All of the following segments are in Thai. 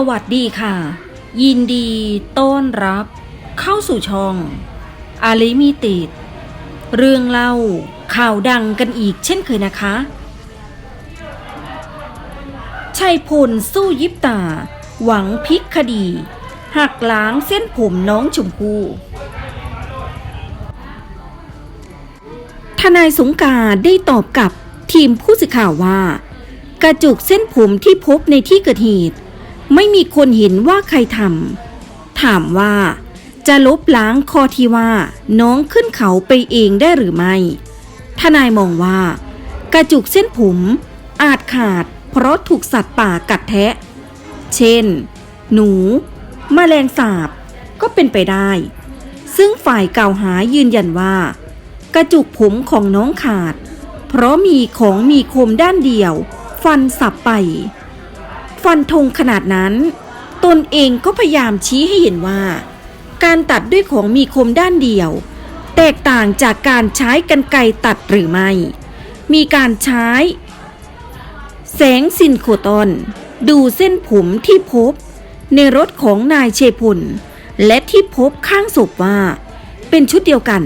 สวัสดีค่ะ ยินดีต้อนรับ เข้าสู่ช่อง อาลิมิติด เรื่องเล่าข่าวดังกันอีกเช่นเคยนะคะ ชัยพลสู้ยิบตา หวังพลิกคดี หักล้างเส้นผมน้องชมพู่ทนายสงการได้ตอบกับทีมผู้สื่อข่าวว่า กระจุกเส้นผมที่พบในที่เกิดเหตุ ไม่มีคนเห็นว่าใครทำถามว่า จะลบล้างข้อที่ว่าน้องขึ้นเขาไปเองได้หรือไม่ ทนายมองว่า กระจุกเส้นผม อาจขาดเพราะถูกสัตว์ป่ากัดแทะ เช่น หนูมแมลงสาบก็เป็นไปได้ ซึ่งฝ่ายกล่าวหายืนยันว่า กระจุกผมของน้องขาด เพราะมีของมีคมด้านเดียว ฟันสับไป ฟันธงขนาดนั้น ตนเองก็พยายามชี้ให้เห็นว่า การตัดด้วยของมีคมด้านเดียว แตกต่างจากการใช้กันไกรตัดหรือไม่ มีการใช้ แสงซินโคตอน ดูเส้นผมที่พบ ในรถของนายเชพลและที่พบข้างศพว่า เป็นชุดเดียวกัน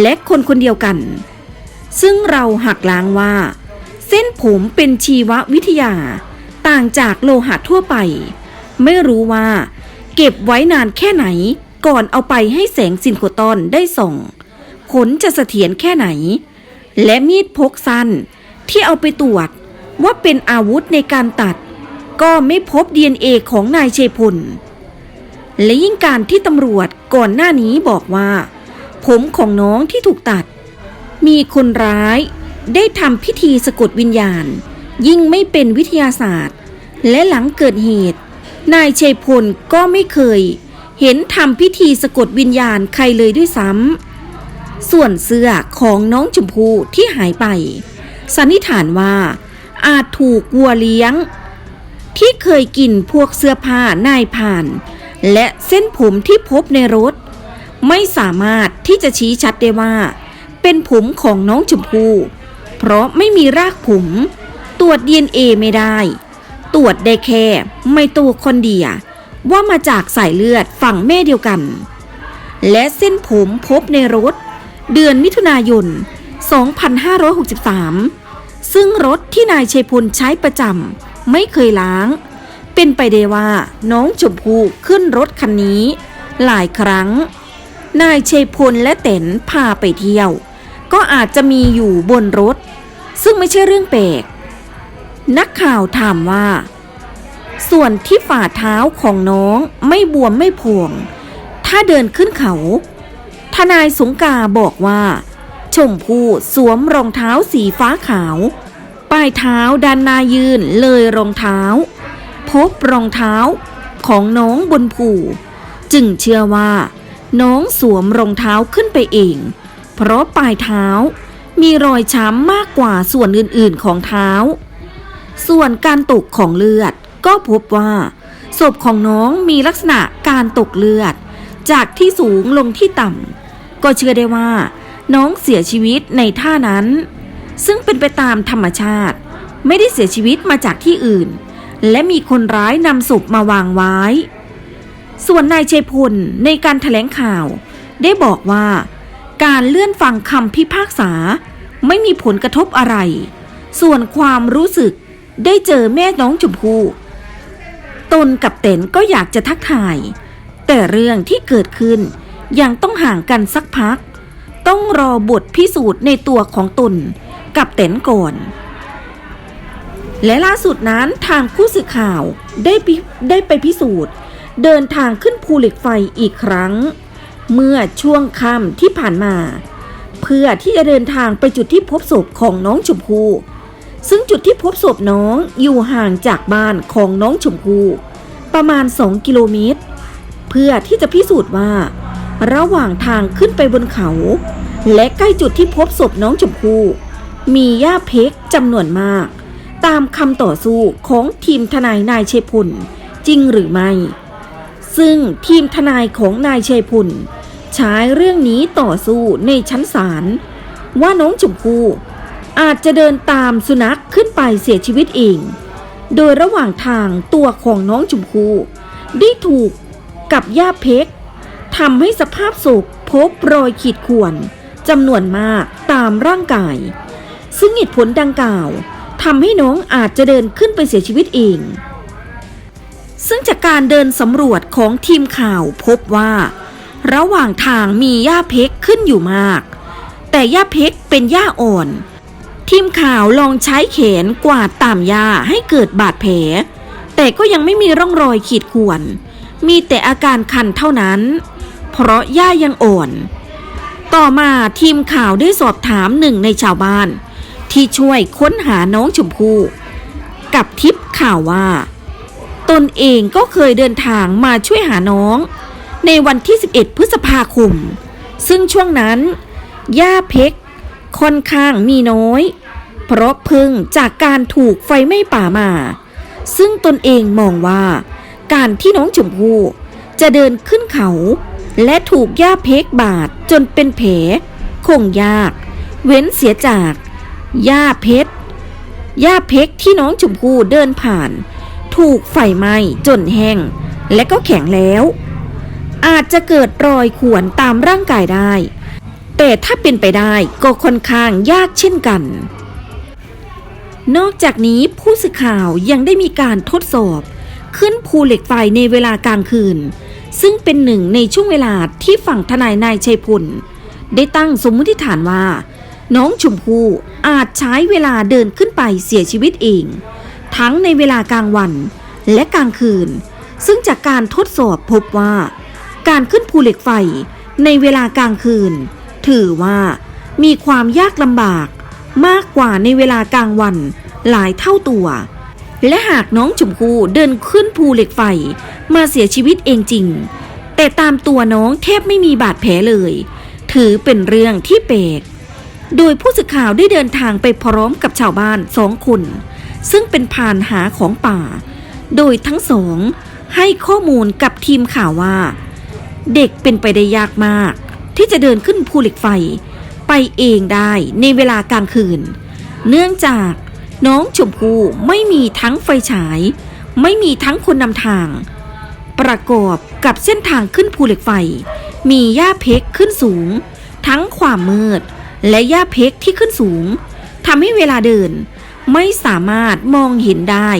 และคนคนเดียวกัน ซึ่งเราหักล้างว่า เส้นผมเป็นชีววิทยา ต่างจากโลหะทั่วไป ไม่รู้ว่า เก็บไว้นานแค่ไหน ก่อนเอาไปให้แสงซินโคตอนได้ส่อง ผลจะเสถียรแค่ไหน และมีดพกสั้นที่เอาไปตรวจว่าเป็นอาวุธในการตัด ก็ไม่พบ DNA ของนายเชยพล และยิ่งการที่ตำรวจก่อนหน้านี้บอกว่า ผมของน้องที่ถูกตัด มีคนร้ายได้ทำพิธีสะกดวิญญาณ ยิ่งไม่เป็นวิทยาศาสตร์ และหลังเกิดเหตุ นายชัยพลก็ไม่เคย เห็นทำพิธีสะกดวิญญาณใครเลยด้วยซ้ำส่วนเสื้อของน้องชมพู่ที่หายไป สันนิษฐานว่า อาจถูกวัวเลี้ยง ที่เคยกินพวกเสื้อผ้านายผ่าน และเส้นผมที่พบในรถ ไม่สามารถที่จะชี้ชัดได้ว่า เป็นผมของน้องชมพู่เพราะไม่มีรากผม รวจ DNA ไม่ได้ ตรวจได้แค่ ไม่ตัวคนเดียวว่ามาจากสายเลือดฝั่งแม่เดียวกัน และเส้นผมพบในรถ เดือนมิถุนายน 2563 ซึ่งรถที่นายชัยพลใช้ประจำไม่เคยล้าง เป็นไปได้ว่าน้องชมพู่ขึ้นรถคันนี้ หลายครั้ง นายชัยพลและเต๋นพาไปเที่ยว ก็อาจจะมีอยู่บนรถ ซึ่งไม่ใช่เรื่องแปลก นักข่าวถามว่า ส่วนที่ฝ่าเท้าของน้องไม่บวมไม่พวง ถ้าเดินขึ้นเขา ทนายสงกาบอกว่า ชมพู่สวมรองเท้าสีฟ้าขาว ปลายเท้าด้านนายืนเลยรองเท้า พบรองเท้าของน้องบนผูจึงเชื่อว่า น้องสวมรองเท้าขึ้นไปเอง เพราะปลายเท้ามีรอยช้ำมากกว่าส่วนอื่นๆของเท้า ส่วนการตกของเลือด ก็พบว่า ศพของน้องมีลักษณะการตกเลือด จากที่สูงลงที่ต่ำก็เชื่อได้ว่า น้องเสียชีวิตในท่านั้น ซึ่งเป็นไปตามธรรมชาติ ไม่ได้เสียชีวิตมาจากที่อื่น และมีคนร้ายนำศพมาวางไว้ ส่วนนายชัยพลในการถแถลงข่าว ได้บอกว่าการเลื่อนฟังคำพิพากษา ไม่มีผลกระทบอะไร ส่วนความรู้สึก ได้เจอแม่น้องชมพู่ตนกับเต็นก็อยากจะทักทาย แต่เรื่องที่เกิดขึ้นยังต้องห่างกันสักพัก ต้องรอบทพิสูจน์ในตัวของตนกับเต็นก่อนและล่าสุดนั้นทางผู้สื่อข่าวได้ได้ไปพิสูจน์ เดินทางขึ้นภูเหล็กไฟอีกครั้ง เมื่อช่วงค่ำที่ผ่านมา เพื่อที่จะเดินทางไปจุดที่พบศพของน้องชมพู่ ซึ่งจุดที่พบศพน้องอยู่ห่างจากบ้านของน้องชมพู่ประมาณ 2 กิโลเมตร เพื่อที่จะพิสูจน์ว่า ระหว่างทางขึ้นไปบนเขา และใกล้จุดที่พบศพน้องชมพู่มีหญ้าเพกจำนวนมาก ตามคำต่อสู้ของทีมทนายนายเชยพลจริงหรือไม่ ซึ่งทีมทนายของนายเชยพลใช้เรื่องนี้ต่อสู้ในชั้นศาลว่าน้องชมพู่ อาจจะเดินตามสุนัขขึ้นไปเสียชีวิตเอง โดยระหว่างทางตัวของน้องชมพู่ได้ถูกกับหญ้าเพกทำให้สภาพศพพบรอยขีดข่วนจำนวนมากตามร่างกาย ซึ่งเหตุผลดังกล่าวทำให้น้องอาจจะเดินขึ้นไปเสียชีวิตเอง ซึ่งจากการเดินสำรวจของทีมข่าวพบว่า ระหว่างทางมีหญ้าเพกขึ้นอยู่มาก แต่หญ้าเพกเป็นหญ้าอ่อน ทีมข่าวลองใช้แขนกวาดตามหญ้าให้เกิดบาดแผล แต่ก็ยังไม่มีร่องรอยขีดข่วน มีแต่อาการคันเท่านั้น เพราะหญ้ายังอ่อน ต่อมาทีมข่าวได้สอบถามหนึ่งในชาวบ้าน ที่ช่วยค้นหาน้องชมพู่กับทิปข่าวว่า ตนเองก็เคยเดินทางมาช่วยหาน้อง ในวันที่ 11 พฤษภาคม ซึ่งช่วงนั้นหญ้าเพก ค่อนข้างมีน้อย เพราะเพึ่งจากการถูกไฟไหม้ป่ามา ซึ่งตนเองมองว่า การที่น้องชมพู่จะเดินขึ้นเขา และถูกหญ้าเพกบาดจนเป็นแผลคงยาก เว้นเสียจากหญ้าเพชรหญ้าเพกที่น้องชมพู่เดินผ่าน ถูกไฟไหม้จนแห้งและก็แข็งแล้ว อาจจะเกิดรอยข่วนตามร่างกายได้ แต่ถ้าเป็นไปได้ก็ค่อนข้างยากเช่นกัน นอกจากนี้ผู้สื่อข่าวยังได้มีการทดสอบ ขึ้นภูเหล็กไฟในเวลากลางคืน ซึ่งเป็นหนึ่งในช่วงเวลาที่ฝั่งทนายนายชัยพลได้ตั้งสมมติฐานว่า น้องชมพู่อาจใช้เวลาเดินขึ้นไปเสียชีวิตเอง ทั้งในเวลากลางวันและกลางคืน ซึ่งจากการทดสอบพบว่า การขึ้นภูเหล็กไฟในเวลากลางคืน ถือว่ามีความยากลำบากมากกว่าในเวลากลางวันหลายเท่าตัว และหากน้องชมพู่เดินขึ้นภูเหล็กไฟมาเสียชีวิตเองจริง แต่ตามตัวน้องแทบไม่มีบาดแผลเลย ถือเป็นเรื่องที่แปลกโดยผู้สื่อข่าวได้เดินทางไปพร้อมกับชาวบ้านสองคน ซึ่งเป็นพรานหาของป่า โดยทั้งสองให้ข้อมูลกับทีมข่าวว่า เด็กเป็นไปได้ยากมาก ที่จะเดินขึ้นภูเหล็กไฟ ไปเองได้ในเวลากลางคืน เนื่องจากน้องชมพู่ไม่มีทั้งไฟฉาย ไม่มีทั้งคนนำทาง ประกอบกับเส้นทางขึ้นภูเหล็กไฟ มีหญ้าเพกขึ้นสูง ทั้งความมืด และหญ้าเพกที่ขึ้นสูงทำให้เวลาเดินไม่สามารถมองเห็นได้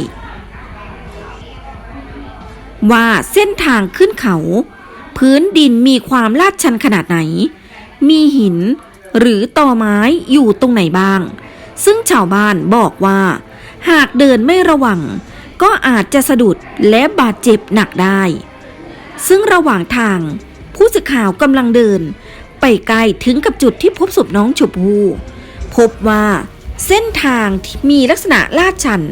ว่าเส้นทางขึ้นเขา พื้นดินมีความลาดชันขนาดไหน มีหินหรือตอไม้อยู่ตรงไหนบ้าง ซึ่งชาวบ้านบอกว่า หากเดินไม่ระวัง ก็อาจจะสะดุดและบาดเจ็บหนักได้ ซึ่งระหว่างทาง ผู้สื่อข่าวกำลังเดิน ไปใกลถึงกับจุดที่พบศพน้องชมพู่พบว่าเส้นทางมีลักษณะลาดชัน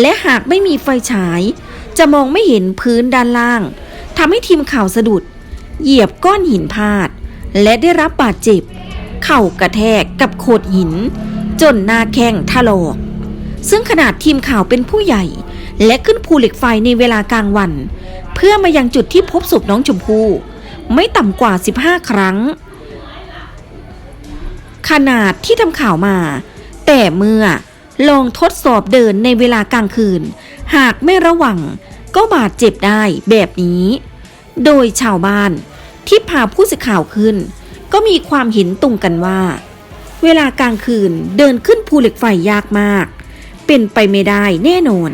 และหากไม่มีไฟฉาย จะมองไม่เห็นพื้นด้านล่างทำให้ทีมข่าวสะดุด เหยียบก้อนหินพาด และได้รับบาดเจ็บ เข่ากระแทกกับโขดหิน จนหน้าแข้งถลอกซึ่งขนาดทีมข่าวเป็นผู้ใหญ่ และขึ้นภูเหล็กไฟในเวลากลางวัน เพื่อมายังจุดที่พบศพน้องชมพู่ไม่ต่ำกว่า 15 ครั้ง ขนาดที่ทำข่าวมา แต่เมื่อลองทดสอบเดินในเวลากลางคืน หากไม่ระวังก็บาดเจ็บได้แบบนี้ โดยชาวบ้านที่พาผู้สื่อข่าวขึ้น ก็มีความเห็นตรงกันว่า เวลากลางคืนเดินขึ้นภูเหล็กไฟยากมาก เป็นไปไม่ได้แน่นอน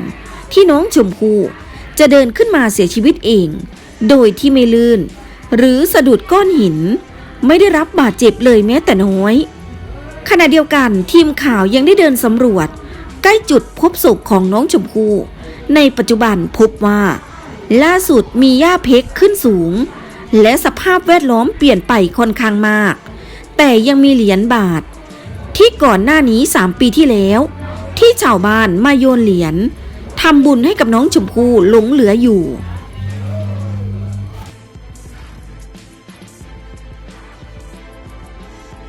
ที่น้องชมพู่จะเดินขึ้นมาเสียชีวิตเอง โดยที่ไม่ลื่น หรือสะดุดก้อนหิน ไม่ได้รับบาดเจ็บเลยแม้แต่น้อย ขณะเดียวกันทีมข่าวยังได้เดินสำรวจ ใกล้จุดพบศพของน้องชมพู่ในปัจจุบันพบว่า ล่าสุดมีหญ้าเพกขึ้นสูง และสภาพแวดล้อมเปลี่ยนไปค่อนข้างมาก แต่ยังมีเหรียญบาท ที่ก่อนหน้านี้สามปีที่แล้ว ที่ชาวบ้านมาโยนเหรียญทำบุญให้กับน้องชมพู่หลงเหลืออยู่